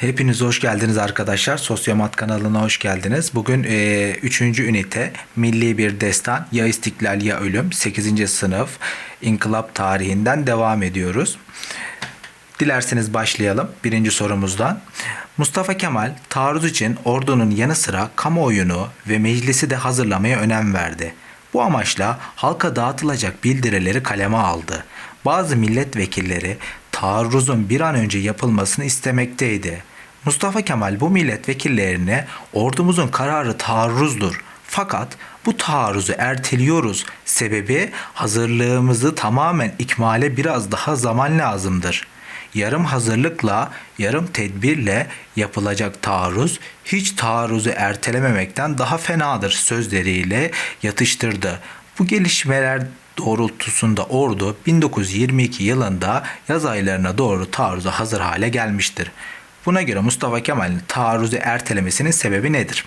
Hepiniz hoş geldiniz arkadaşlar. Sosyomat kanalına hoş geldiniz. Bugün 3. ünite Milli Bir Destan Ya İstiklal Ya Ölüm 8. sınıf İnkılap tarihinden devam ediyoruz. Dilerseniz başlayalım birinci sorumuzdan. Mustafa Kemal taarruz için ordunun yanı sıra kamuoyunu ve meclisi de hazırlamaya önem verdi. Bu amaçla halka dağıtılacak bildirileri kaleme aldı. Bazı milletvekilleri taarruzun bir an önce yapılmasını istemekteydi. Mustafa Kemal bu milletvekillerine ordumuzun kararı taarruzdur. Fakat bu taarruzu erteliyoruz. Sebebi hazırlığımızı tamamen ikmale biraz daha zaman lazımdır. Yarım hazırlıkla, yarım tedbirle yapılacak taarruz hiç taarruzu ertelememekten daha fenadır sözleriyle yatıştırdı. Bu gelişmeler doğrultusunda ordu 1922 yılında yaz aylarına doğru taarruza hazır hale gelmiştir. Buna göre Mustafa Kemal'in taarruzu ertelemesinin sebebi nedir?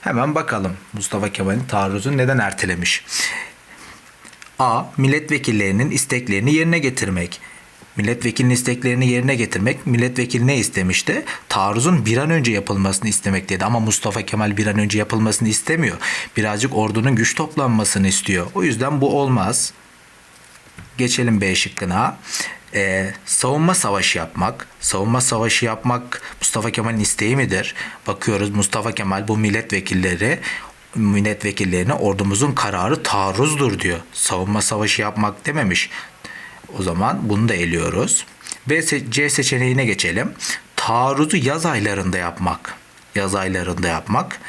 Hemen bakalım Mustafa Kemal'in taarruzu neden ertelemiş? A. Milletvekillerinin isteklerini yerine getirmek. Milletvekilinin isteklerini yerine getirmek, milletvekili ne istemişti? Taarruzun bir an önce yapılmasını istemekteydi ama Mustafa Kemal bir an önce yapılmasını istemiyor. Birazcık ordunun güç toplanmasını istiyor. O yüzden bu olmaz. Geçelim B şıkkına. Ee, savunma savaşı yapmak. Savunma savaşı yapmak Mustafa Kemal'in isteği midir? Bakıyoruz Mustafa Kemal bu milletvekilleri milletvekillerine ordumuzun kararı taarruzdur diyor. Savunma savaşı yapmak dememiş. O zaman bunu da eliyoruz. B, C seçeneğine geçelim. Taarruzu yaz aylarında yapmak. Yaz aylarında yapmak.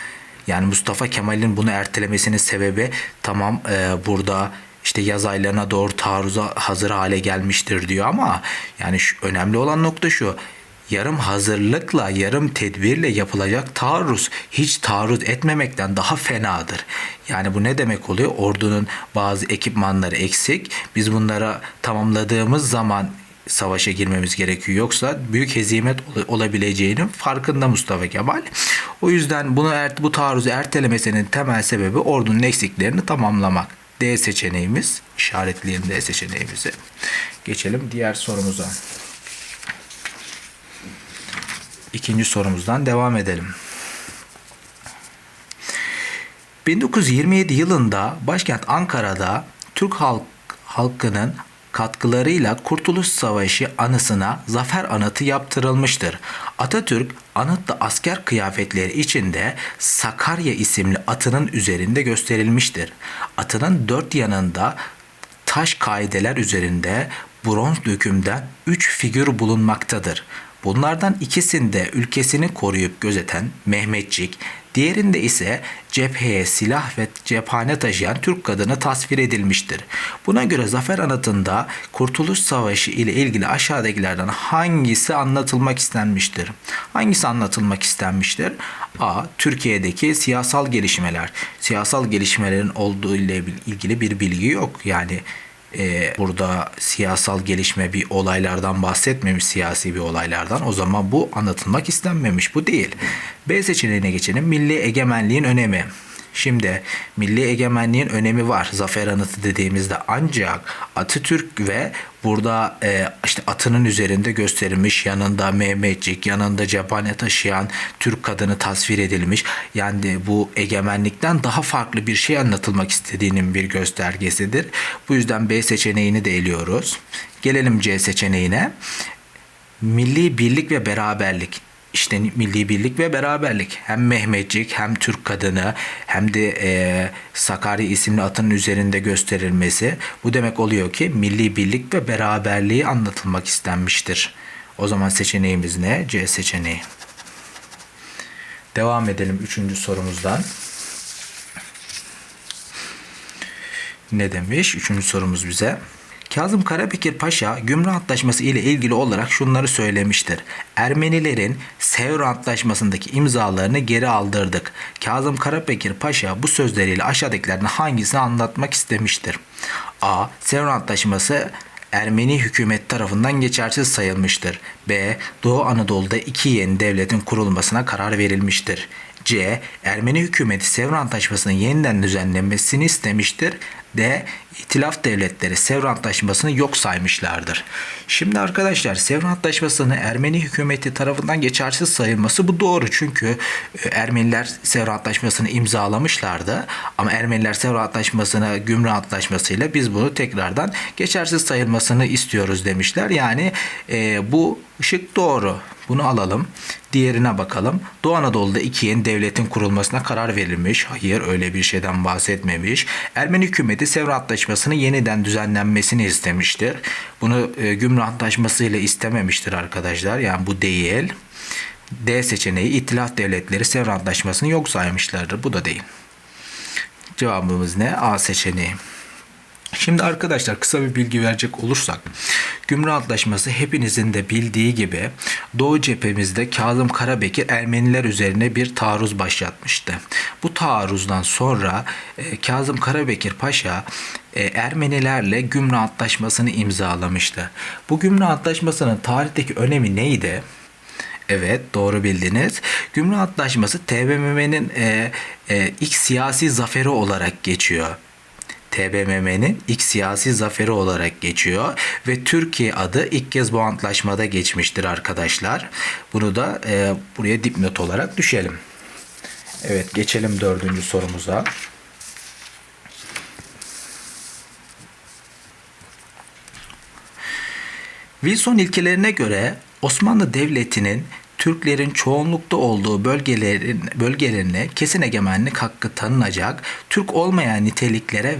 Yani Mustafa Kemal'in bunu ertelemesinin sebebi tamam e, burada işte yaz aylarına doğru taarruza hazır hale gelmiştir diyor ama yani şu, önemli olan nokta şu. Yarım hazırlıkla, yarım tedbirle yapılacak taarruz hiç taarruz etmemekten daha fenadır. Yani bu ne demek oluyor? Ordunun bazı ekipmanları eksik. Biz bunlara tamamladığımız zaman savaşa girmemiz gerekiyor. Yoksa büyük hezimet ol- olabileceğinin farkında Mustafa Kemal. O yüzden bunu bu taarruzu ertelemesinin temel sebebi ordunun eksiklerini tamamlamak. D seçeneğimiz, işaretleyelim D seçeneğimizi. Geçelim diğer sorumuza. İkinci sorumuzdan devam edelim. 1927 yılında başkent Ankara'da Türk halk, halkının katkılarıyla Kurtuluş Savaşı anısına zafer anıtı yaptırılmıştır. Atatürk anıtta asker kıyafetleri içinde Sakarya isimli atının üzerinde gösterilmiştir. Atının dört yanında taş kaideler üzerinde bronz dökümden 3 figür bulunmaktadır. Bunlardan ikisinde ülkesini koruyup gözeten Mehmetçik, diğerinde ise cepheye silah ve cephane taşıyan Türk kadını tasvir edilmiştir. Buna göre Zafer Anıtı'nda Kurtuluş Savaşı ile ilgili aşağıdakilerden hangisi anlatılmak istenmiştir? Hangisi anlatılmak istenmiştir? A. Türkiye'deki siyasal gelişmeler. Siyasal gelişmelerin olduğu ile ilgili bir bilgi yok. Yani e, burada siyasal gelişme bir olaylardan bahsetmemiş siyasi bir olaylardan o zaman bu anlatılmak istenmemiş bu değil. B seçeneğine geçelim milli egemenliğin önemi. Şimdi milli egemenliğin önemi var zafer anıtı dediğimizde ancak Atatürk ve burada e, işte atının üzerinde gösterilmiş yanında Mehmetçik yanında cephane taşıyan Türk kadını tasvir edilmiş. Yani bu egemenlikten daha farklı bir şey anlatılmak istediğinin bir göstergesidir. Bu yüzden B seçeneğini de eliyoruz. Gelelim C seçeneğine. Milli birlik ve beraberlik işte milli birlik ve beraberlik hem Mehmetçik hem Türk kadını hem de e, Sakarya isimli atın üzerinde gösterilmesi bu demek oluyor ki milli birlik ve beraberliği anlatılmak istenmiştir. O zaman seçeneğimiz ne? C seçeneği. Devam edelim üçüncü sorumuzdan. Ne demiş? Üçüncü sorumuz bize. Kazım Karabekir Paşa Gümrük Antlaşması ile ilgili olarak şunları söylemiştir. Ermenilerin Sevr Antlaşması'ndaki imzalarını geri aldırdık. Kazım Karabekir Paşa bu sözleriyle aşağıdakilerden hangisini anlatmak istemiştir? A. Sevr Antlaşması Ermeni hükümet tarafından geçersiz sayılmıştır. B. Doğu Anadolu'da iki yeni devletin kurulmasına karar verilmiştir. C. Ermeni hükümeti Sevr Antlaşması'nın yeniden düzenlenmesini istemiştir. D. İtilaf devletleri Sevr Antlaşması'nı yok saymışlardır. Şimdi arkadaşlar Sevr Antlaşması'nı Ermeni hükümeti tarafından geçersiz sayılması bu doğru. Çünkü e, Ermeniler Sevr Antlaşması'nı imzalamışlardı. Ama Ermeniler Sevr Antlaşması'na Gümrük Antlaşması'yla biz bunu tekrardan geçersiz sayılmasını istiyoruz demişler. Yani e, bu ışık doğru. Bunu alalım. Diğerine bakalım. Doğu Anadolu'da iki yeni devletin kurulmasına karar verilmiş. Hayır öyle bir şeyden bahsetmemiş. Ermeni hükümeti Sevr Antlaşması'nı yeniden düzenlenmesini istemiştir. Bunu e, Gümrük Antlaşması ile istememiştir arkadaşlar. Yani bu değil. D seçeneği İtilaf devletleri Sevr Antlaşması'nı yok saymışlardır. Bu da değil. Cevabımız ne? A seçeneği. Şimdi arkadaşlar kısa bir bilgi verecek olursak Gümrük Antlaşması hepinizin de bildiği gibi Doğu cephemizde Kazım Karabekir Ermeniler üzerine bir taarruz başlatmıştı. Bu taarruzdan sonra e, Kazım Karabekir Paşa e, Ermenilerle Gümrük Antlaşması'nı imzalamıştı. Bu Gümrük Antlaşması'nın tarihteki önemi neydi? Evet doğru bildiniz. Gümrük Antlaşması TBMM'nin e, e, ilk siyasi zaferi olarak geçiyor. TBMM'nin ilk siyasi zaferi olarak geçiyor ve Türkiye adı ilk kez bu antlaşmada geçmiştir arkadaşlar. Bunu da e, buraya dipnot olarak düşelim. Evet geçelim dördüncü sorumuza. Wilson ilkelerine göre Osmanlı Devleti'nin Türklerin çoğunlukta olduğu bölgelerin bölgelerine kesin egemenlik hakkı tanınacak, Türk olmayan niteliklere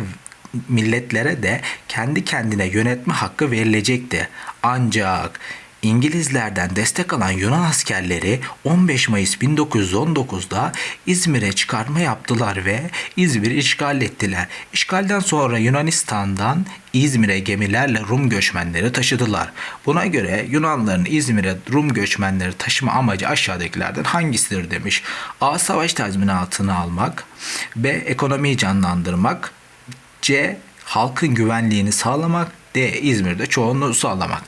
milletlere de kendi kendine yönetme hakkı verilecekti. Ancak İngilizlerden destek alan Yunan askerleri 15 Mayıs 1919'da İzmir'e çıkarma yaptılar ve İzmir'i işgal ettiler. İşgalden sonra Yunanistan'dan İzmir'e gemilerle Rum göçmenleri taşıdılar. Buna göre Yunanların İzmir'e Rum göçmenleri taşıma amacı aşağıdakilerden hangisidir demiş. A. Savaş tazminatını almak. B. Ekonomiyi canlandırmak. C. Halkın güvenliğini sağlamak. D. İzmir'de çoğunluğu sağlamak.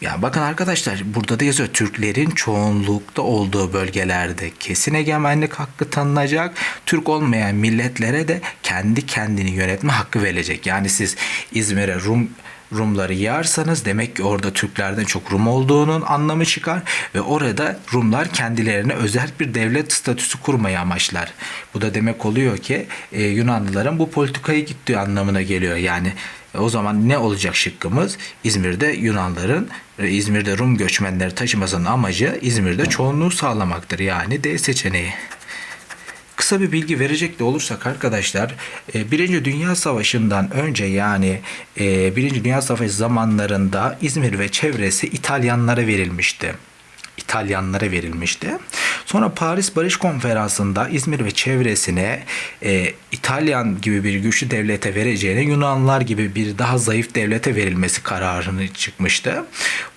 Yani bakın arkadaşlar burada da yazıyor Türklerin çoğunlukta olduğu bölgelerde kesin egemenlik hakkı tanınacak. Türk olmayan milletlere de kendi kendini yönetme hakkı verilecek. Yani siz İzmir'e Rum Rumları yağarsanız demek ki orada Türklerden çok Rum olduğunun anlamı çıkar ve orada Rumlar kendilerine özel bir devlet statüsü kurmayı amaçlar. Bu da demek oluyor ki e, Yunanlıların bu politikayı gittiği anlamına geliyor. Yani e, o zaman ne olacak şıkkımız? İzmir'de Yunanların e, İzmir'de Rum göçmenleri taşımasının amacı İzmir'de çoğunluğu sağlamaktır. Yani D seçeneği. Kısa bir bilgi verecek de olursak arkadaşlar e, Birinci Dünya Savaşı'ndan önce yani e, Birinci Dünya Savaşı zamanlarında İzmir ve çevresi İtalyanlara verilmişti. İtalyanlara verilmişti. Sonra Paris Barış Konferansı'nda İzmir ve çevresine e, İtalyan gibi bir güçlü devlete vereceğine Yunanlılar gibi bir daha zayıf devlete verilmesi kararını çıkmıştı.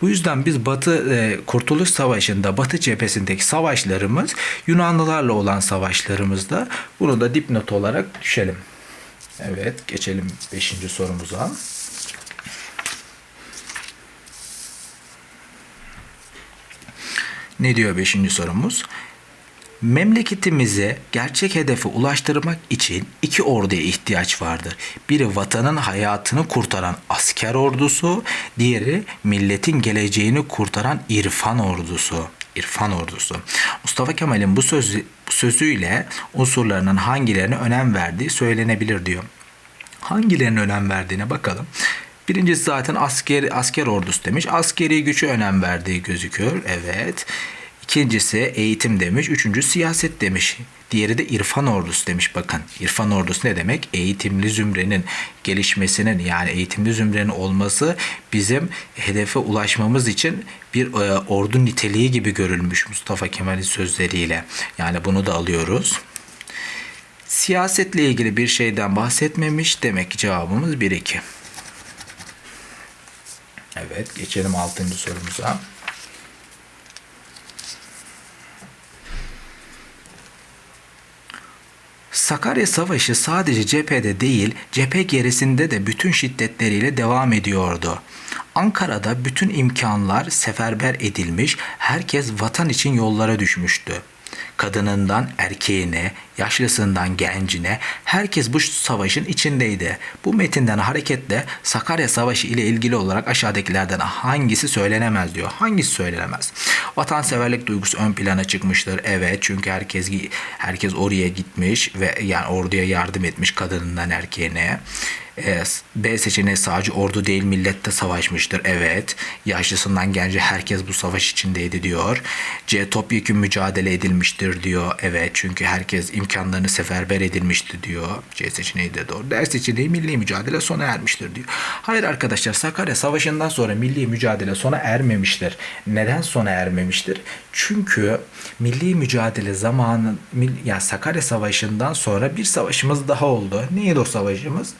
Bu yüzden biz Batı e, Kurtuluş Savaşı'nda Batı cephesindeki savaşlarımız Yunanlılarla olan savaşlarımızda bunu da dipnot olarak düşelim. Evet geçelim 5. sorumuza. Ne diyor 5. sorumuz? Memleketimize gerçek hedefe ulaştırmak için iki orduya ihtiyaç vardır. Biri vatanın hayatını kurtaran asker ordusu, diğeri milletin geleceğini kurtaran irfan ordusu. İrfan ordusu. Mustafa Kemal'in bu sözü, sözüyle unsurlarının hangilerine önem verdiği söylenebilir diyor. Hangilerine önem verdiğine bakalım. Birincisi zaten asker, asker ordusu demiş. Askeri gücü önem verdiği gözüküyor. Evet. İkincisi eğitim demiş. Üçüncü siyaset demiş. Diğeri de irfan ordusu demiş bakın. İrfan ordusu ne demek? Eğitimli zümrenin gelişmesinin yani eğitimli zümrenin olması bizim hedefe ulaşmamız için bir e, ordu niteliği gibi görülmüş Mustafa Kemal'in sözleriyle. Yani bunu da alıyoruz. Siyasetle ilgili bir şeyden bahsetmemiş. Demek ki cevabımız 1-2. Evet geçelim 6. sorumuza. Sakarya Savaşı sadece cephede değil, cephe gerisinde de bütün şiddetleriyle devam ediyordu. Ankara'da bütün imkanlar seferber edilmiş, herkes vatan için yollara düşmüştü. kadınından erkeğine, yaşlısından gencine herkes bu savaşın içindeydi. Bu metinden hareketle Sakarya Savaşı ile ilgili olarak aşağıdakilerden hangisi söylenemez diyor. Hangisi söylenemez? Vatanseverlik duygusu ön plana çıkmıştır. Evet çünkü herkes herkes oraya gitmiş ve yani orduya yardım etmiş kadınından erkeğine. E, B seçeneği sadece ordu değil millette savaşmıştır. Evet. Yaşlısından gence herkes bu savaş içindeydi diyor. C topyekun mücadele edilmiştir diyor. Evet çünkü herkes imkanlarını seferber edilmişti diyor. C seçeneği de doğru. D seçeneği milli mücadele sona ermiştir diyor. Hayır arkadaşlar Sakarya Savaşı'ndan sonra milli mücadele sona ermemiştir. Neden sona ermemiştir? Çünkü milli mücadele zamanı yani Sakarya Savaşı'ndan sonra bir savaşımız daha oldu. Neydi o savaşımız?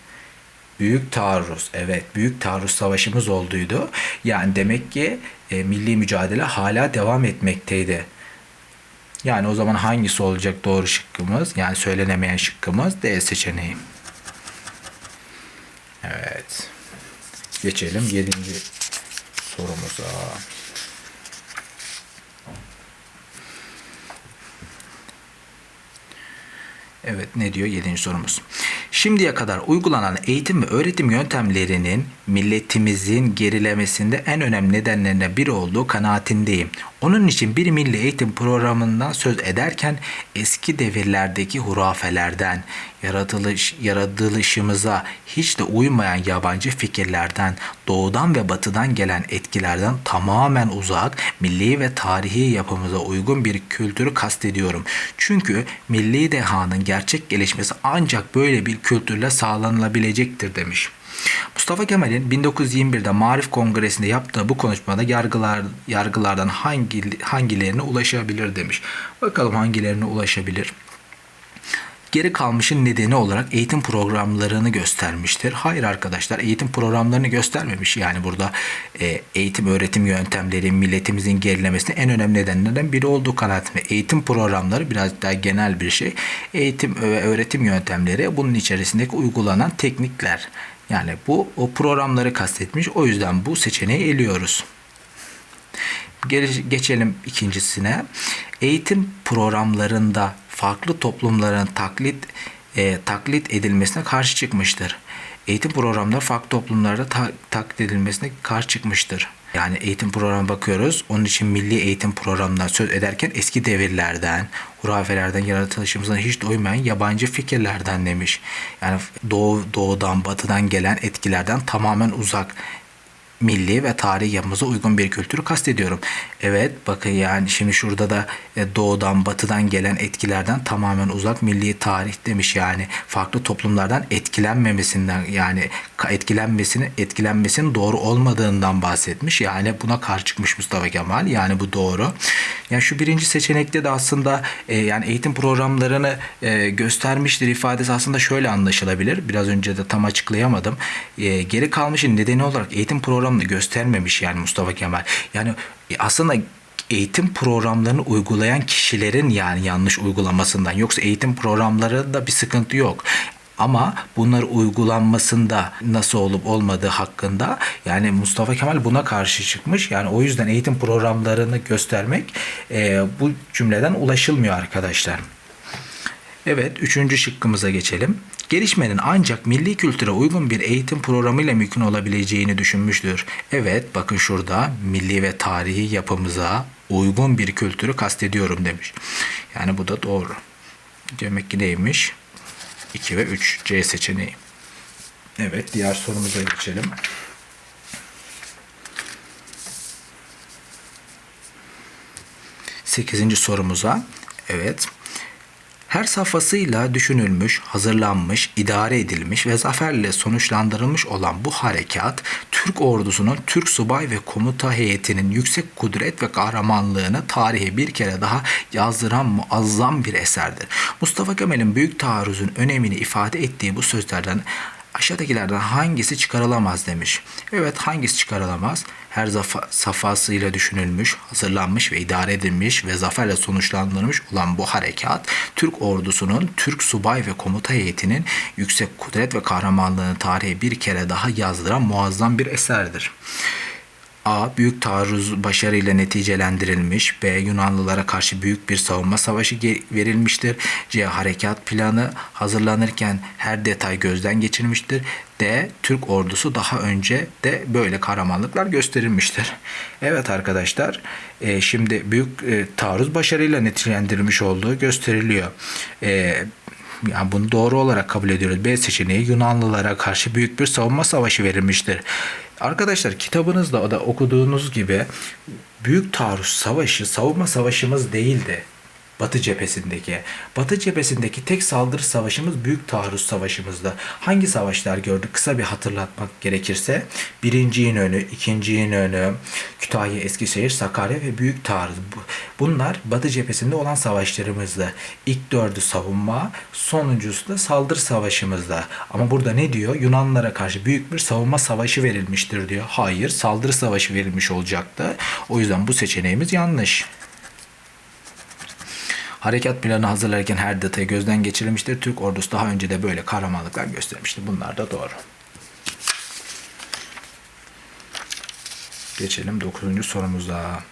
Büyük taarruz. Evet, büyük taarruz savaşımız olduydu. Yani demek ki e, milli mücadele hala devam etmekteydi. Yani o zaman hangisi olacak doğru şıkkımız? Yani söylenemeyen şıkkımız D seçeneği. Evet. Geçelim 7. sorumuza. Evet ne diyor 7. sorumuz. Şimdiye kadar uygulanan eğitim ve öğretim yöntemlerinin milletimizin gerilemesinde en önemli nedenlerine biri olduğu kanaatindeyim. Onun için bir milli eğitim programından söz ederken eski devirlerdeki hurafelerden, yaratılış, yaratılışımıza hiç de uymayan yabancı fikirlerden, doğudan ve batıdan gelen etkilerden tamamen uzak, milli ve tarihi yapımıza uygun bir kültürü kastediyorum. Çünkü milli dehanın gerçek gelişmesi ancak böyle bir kültürle sağlanılabilecektir demiş. Mustafa Kemal'in 1921'de Marif Kongresi'nde yaptığı bu konuşmada yargılar yargılardan hangi hangilerine ulaşabilir demiş. Bakalım hangilerine ulaşabilir. Geri kalmışın nedeni olarak eğitim programlarını göstermiştir. Hayır arkadaşlar eğitim programlarını göstermemiş. Yani burada e, eğitim öğretim yöntemleri milletimizin gerilemesinin en önemli nedenlerinden biri olduğu kanaatime. Eğitim programları biraz daha genel bir şey. Eğitim ve öğretim yöntemleri bunun içerisindeki uygulanan teknikler. Yani bu o programları kastetmiş. O yüzden bu seçeneği eliyoruz. Geçelim ikincisine. Eğitim programlarında farklı toplumların taklit e, taklit edilmesine karşı çıkmıştır. Eğitim programları farklı toplumlarda ta, taklit edilmesine karşı çıkmıştır. Yani eğitim programına bakıyoruz. Onun için milli eğitim programından söz ederken eski devirlerden, hurafelerden, yaratılışımızdan hiç doymayan yabancı fikirlerden demiş. Yani doğu, doğudan, batıdan gelen etkilerden tamamen uzak milli ve tarihi yapımıza uygun bir kültürü kastediyorum. Evet bakın yani şimdi şurada da e, doğudan batıdan gelen etkilerden tamamen uzak milli tarih demiş yani farklı toplumlardan etkilenmemesinden yani etkilenmesini etkilenmesinin doğru olmadığından bahsetmiş. Yani buna karşı çıkmış Mustafa Kemal. Yani bu doğru. Yani şu birinci seçenekte de aslında e, yani eğitim programlarını e, göstermiştir ifadesi aslında şöyle anlaşılabilir. Biraz önce de tam açıklayamadım. E, geri kalmışın nedeni olarak eğitim programını göstermemiş yani Mustafa Kemal. Yani e, aslında eğitim programlarını uygulayan kişilerin yani yanlış uygulamasından yoksa eğitim programlarında bir sıkıntı yok. Ama bunlar uygulanmasında nasıl olup olmadığı hakkında yani Mustafa Kemal buna karşı çıkmış. Yani o yüzden eğitim programlarını göstermek e, bu cümleden ulaşılmıyor arkadaşlar. Evet, üçüncü şıkkımıza geçelim. Gelişmenin ancak milli kültüre uygun bir eğitim programıyla mümkün olabileceğini düşünmüştür. Evet, bakın şurada milli ve tarihi yapımıza uygun bir kültürü kastediyorum demiş. Yani bu da doğru. Demek ki neymiş? 2 ve 3 C seçeneği. Evet diğer sorumuza geçelim. Sekizinci sorumuza. Evet. Her safhasıyla düşünülmüş, hazırlanmış, idare edilmiş ve zaferle sonuçlandırılmış olan bu harekat, Türk ordusunun Türk subay ve komuta heyetinin yüksek kudret ve kahramanlığını tarihe bir kere daha yazdıran muazzam bir eserdir. Mustafa Kemal'in büyük taarruzun önemini ifade ettiği bu sözlerden aşağıdakilerden hangisi çıkarılamaz demiş. Evet hangisi çıkarılamaz? Her safhasıyla düşünülmüş, hazırlanmış ve idare edilmiş ve zaferle sonuçlandırılmış olan bu harekat Türk ordusunun, Türk subay ve komuta heyetinin yüksek kudret ve kahramanlığını tarihe bir kere daha yazdıran muazzam bir eserdir. A. Büyük taarruz başarıyla neticelendirilmiş. B. Yunanlılara karşı büyük bir savunma savaşı verilmiştir. C. Harekat planı hazırlanırken her detay gözden geçirilmiştir. D. Türk ordusu daha önce de böyle kahramanlıklar gösterilmiştir. Evet arkadaşlar e, şimdi büyük e, taarruz başarıyla neticelendirilmiş olduğu gösteriliyor. E, yani bunu doğru olarak kabul ediyoruz. B seçeneği Yunanlılara karşı büyük bir savunma savaşı verilmiştir. Arkadaşlar kitabınızda da okuduğunuz gibi Büyük Taarruz Savaşı savunma savaşımız değildi. Batı cephesindeki. Batı cephesindeki tek saldırı savaşımız Büyük Taarruz Savaşımızdı. Hangi savaşlar gördük? Kısa bir hatırlatmak gerekirse. Birinci İnönü, ikinci İnönü, Kütahya, Eskişehir, Sakarya ve Büyük Taarruz. Bu- Bunlar Batı cephesinde olan savaşlarımızdı. İlk dördü savunma, sonuncusu da saldırı savaşımızda. Ama burada ne diyor? Yunanlara karşı büyük bir savunma savaşı verilmiştir diyor. Hayır, saldırı savaşı verilmiş olacaktı. O yüzden bu seçeneğimiz yanlış. Harekat planı hazırlarken her detay gözden geçirilmiştir. Türk ordusu daha önce de böyle kahramanlıklar göstermiştir. Bunlar da doğru. Geçelim 9. sorumuza.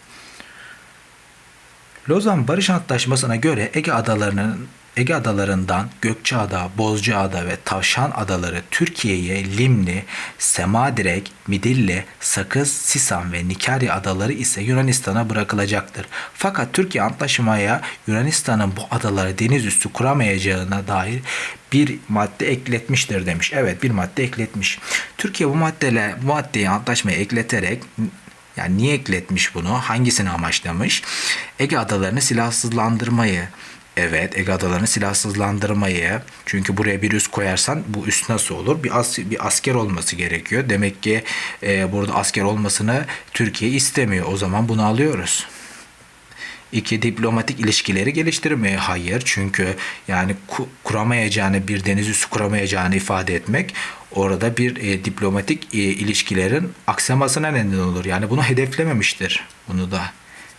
Lozan Barış Antlaşması'na göre Ege adalarının Ege adalarından Gökçeada, Bozcaada ve Tavşan adaları Türkiye'ye Limni, Semadirek, Midilli, Sakız, Sisan ve Nikarya adaları ise Yunanistan'a bırakılacaktır. Fakat Türkiye antlaşmaya Yunanistan'ın bu adaları deniz üstü kuramayacağına dair bir madde ekletmiştir demiş. Evet bir madde ekletmiş. Türkiye bu maddeyle bu maddeyi antlaşmaya ekleterek yani niye ekletmiş bunu? Hangisini amaçlamış? Ege adalarını silahsızlandırmayı. Evet Ege adalarını silahsızlandırmayı. Çünkü buraya bir üs koyarsan bu üs nasıl olur? Bir, as, bir asker olması gerekiyor. Demek ki e, burada asker olmasını Türkiye istemiyor. O zaman bunu alıyoruz. İki diplomatik ilişkileri geliştirmeye hayır çünkü yani ku- kuramayacağını bir deniz üssü kuramayacağını ifade etmek orada bir e, diplomatik e, ilişkilerin aksamasına neden olur. Yani bunu hedeflememiştir. Bunu da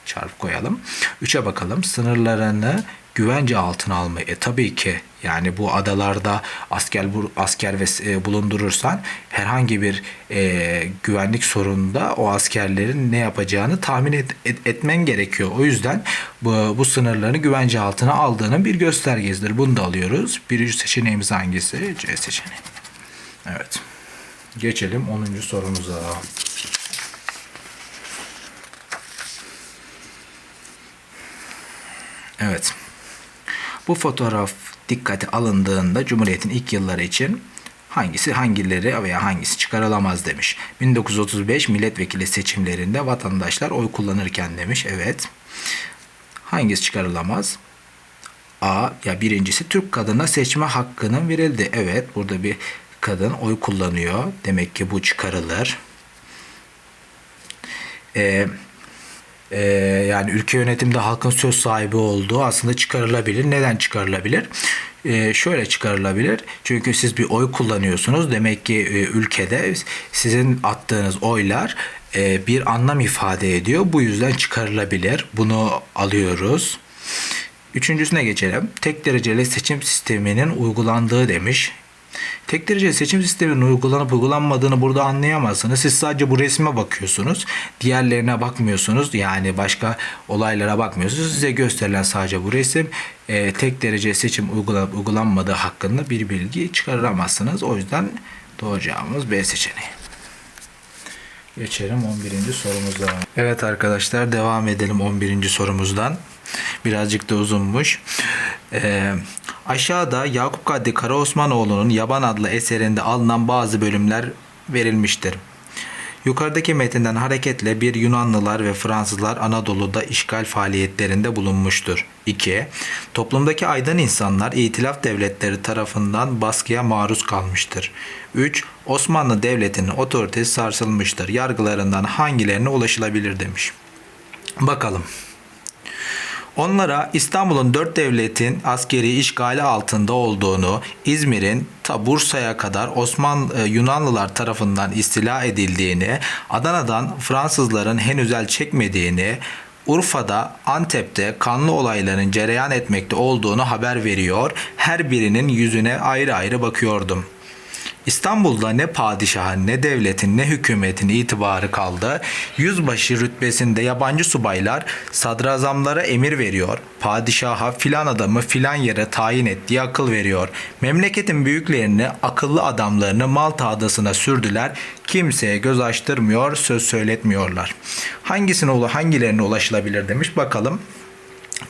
çarpı koyalım. Üçe bakalım. Sınırlarını güvence altına almayı. E tabii ki yani bu adalarda asker asker ve e, bulundurursan herhangi bir e, güvenlik sorununda o askerlerin ne yapacağını tahmin et- et- etmen gerekiyor. O yüzden bu, bu sınırlarını güvence altına aldığının bir göstergesidir. Bunu da alıyoruz. Birinci seçeneğimiz hangisi? C seçeneği. Evet. Geçelim 10. sorumuza. Evet. Bu fotoğraf dikkate alındığında Cumhuriyet'in ilk yılları için hangisi hangileri veya hangisi çıkarılamaz demiş. 1935 milletvekili seçimlerinde vatandaşlar oy kullanırken demiş. Evet. Hangisi çıkarılamaz? A ya birincisi Türk kadına seçme hakkının verildi. Evet burada bir kadın oy kullanıyor. Demek ki bu çıkarılır. Ee, yani ülke yönetimde halkın söz sahibi olduğu aslında çıkarılabilir. Neden çıkarılabilir? Ee, şöyle çıkarılabilir. Çünkü siz bir oy kullanıyorsunuz. Demek ki e, ülkede sizin attığınız oylar e, bir anlam ifade ediyor. Bu yüzden çıkarılabilir. Bunu alıyoruz. Üçüncüsüne geçelim. Tek dereceli seçim sisteminin uygulandığı demiş. Tek dereceli seçim sisteminin uygulanıp uygulanmadığını burada anlayamazsınız. Siz sadece bu resme bakıyorsunuz. Diğerlerine bakmıyorsunuz. Yani başka olaylara bakmıyorsunuz. Size gösterilen sadece bu resim. Ee, tek derece seçim uygulanıp uygulanmadığı hakkında bir bilgi çıkaramazsınız. O yüzden doğru cevabımız B seçeneği. Geçelim 11. sorumuza. Evet arkadaşlar devam edelim 11. sorumuzdan. Birazcık da uzunmuş. Ee, aşağıda Yakup Kadri Karaosmanoğlu'nun Yaban adlı eserinde alınan bazı bölümler verilmiştir. Yukarıdaki metinden hareketle bir Yunanlılar ve Fransızlar Anadolu'da işgal faaliyetlerinde bulunmuştur. 2. Toplumdaki aydın insanlar İtilaf devletleri tarafından baskıya maruz kalmıştır. 3. Osmanlı Devleti'nin otoritesi sarsılmıştır. Yargılarından hangilerine ulaşılabilir demiş. Bakalım. Onlara İstanbul'un dört devletin askeri işgali altında olduğunu, İzmir'in ta Bursa'ya kadar Osman e, Yunanlılar tarafından istila edildiğini, Adana'dan Fransızların henüz el çekmediğini, Urfa'da, Antep'te kanlı olayların cereyan etmekte olduğunu haber veriyor. Her birinin yüzüne ayrı ayrı bakıyordum. İstanbul'da ne padişahın ne devletin ne hükümetin itibarı kaldı. Yüzbaşı rütbesinde yabancı subaylar sadrazamlara emir veriyor. Padişaha filan adamı filan yere tayin et diye akıl veriyor. Memleketin büyüklerini, akıllı adamlarını Malta adasına sürdüler. Kimseye göz açtırmıyor, söz söyletmiyorlar. Hangisine hangilerine ulaşılabilir demiş bakalım.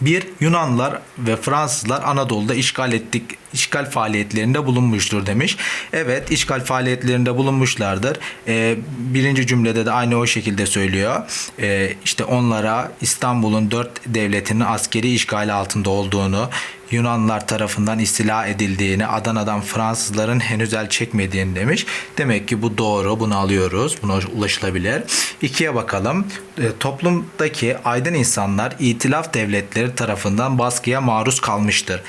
Bir Yunanlılar ve Fransızlar Anadolu'da işgal ettik işgal faaliyetlerinde bulunmuştur demiş. Evet işgal faaliyetlerinde bulunmuşlardır. Ee, birinci cümlede de aynı o şekilde söylüyor. Ee, işte onlara İstanbul'un dört devletinin askeri işgali altında olduğunu, Yunanlılar tarafından istila edildiğini, Adana'dan Fransızların henüz el çekmediğini demiş. Demek ki bu doğru. Bunu alıyoruz. Buna ulaşılabilir. İkiye bakalım. E, toplumdaki aydın insanlar itilaf devletleri tarafından baskıya maruz kalmıştır.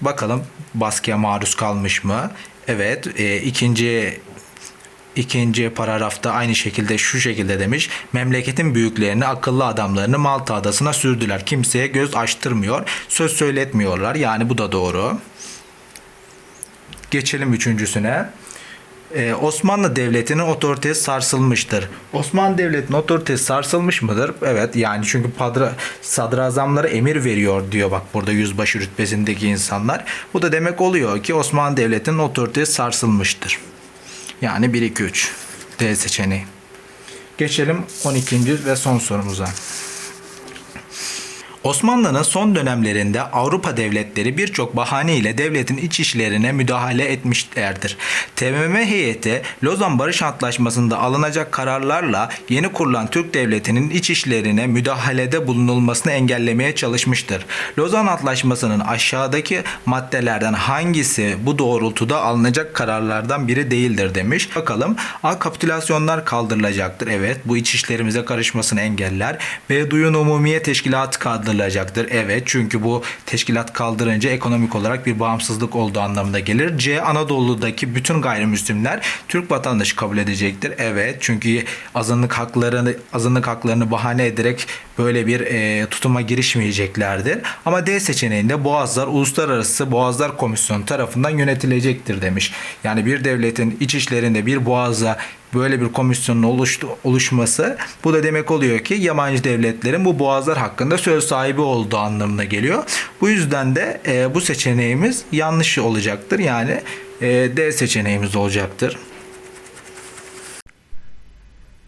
Bakalım baskıya maruz kalmış mı? Evet. E, ikinci İkinci paragrafta aynı şekilde şu şekilde demiş. Memleketin büyüklerini, akıllı adamlarını Malta adasına sürdüler. Kimseye göz açtırmıyor, söz söyletmiyorlar. Yani bu da doğru. Geçelim üçüncüsüne. Ee, Osmanlı Devleti'nin otoritesi sarsılmıştır. Osmanlı Devleti'nin otoritesi sarsılmış mıdır? Evet yani çünkü padra, sadrazamlara emir veriyor diyor bak burada yüzbaşı rütbesindeki insanlar. Bu da demek oluyor ki Osmanlı Devleti'nin otoritesi sarsılmıştır. Yani 1 2 3 D seçeneği. Geçelim 12. ve son sorumuza. Osmanlı'nın son dönemlerinde Avrupa devletleri birçok bahane ile devletin iç işlerine müdahale etmişlerdir. TBMM heyeti Lozan Barış Antlaşması'nda alınacak kararlarla yeni kurulan Türk devletinin iç işlerine müdahalede bulunulmasını engellemeye çalışmıştır. Lozan Antlaşması'nın aşağıdaki maddelerden hangisi bu doğrultuda alınacak kararlardan biri değildir demiş. Bakalım A kapitülasyonlar kaldırılacaktır. Evet bu iç işlerimize karışmasını engeller. B duyun umumiye teşkilatı kaldırılacaktır. Evet çünkü bu teşkilat kaldırınca ekonomik olarak bir bağımsızlık olduğu anlamına gelir. C Anadolu'daki bütün gayrimüslimler Türk vatandaşı kabul edecektir. Evet çünkü azınlık haklarını azınlık haklarını bahane ederek böyle bir e, tutuma girişmeyeceklerdir. Ama D seçeneğinde Boğazlar Uluslararası Boğazlar Komisyonu tarafından yönetilecektir demiş. Yani bir devletin iç işlerinde bir boğaza böyle bir komisyonun oluştu, oluşması bu da demek oluyor ki yabancı devletlerin bu boğazlar hakkında söz sahibi olduğu anlamına geliyor. Bu yüzden de e, bu seçeneğimiz yanlış olacaktır. Yani e, D seçeneğimiz olacaktır.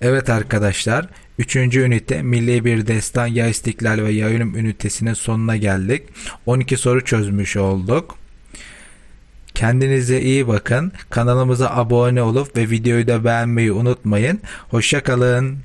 Evet arkadaşlar 3. ünite Milli Bir Destan Ya İstiklal ve Ya Ölüm ünitesinin sonuna geldik. 12 soru çözmüş olduk. Kendinize iyi bakın. Kanalımıza abone olup ve videoyu da beğenmeyi unutmayın. Hoşçakalın.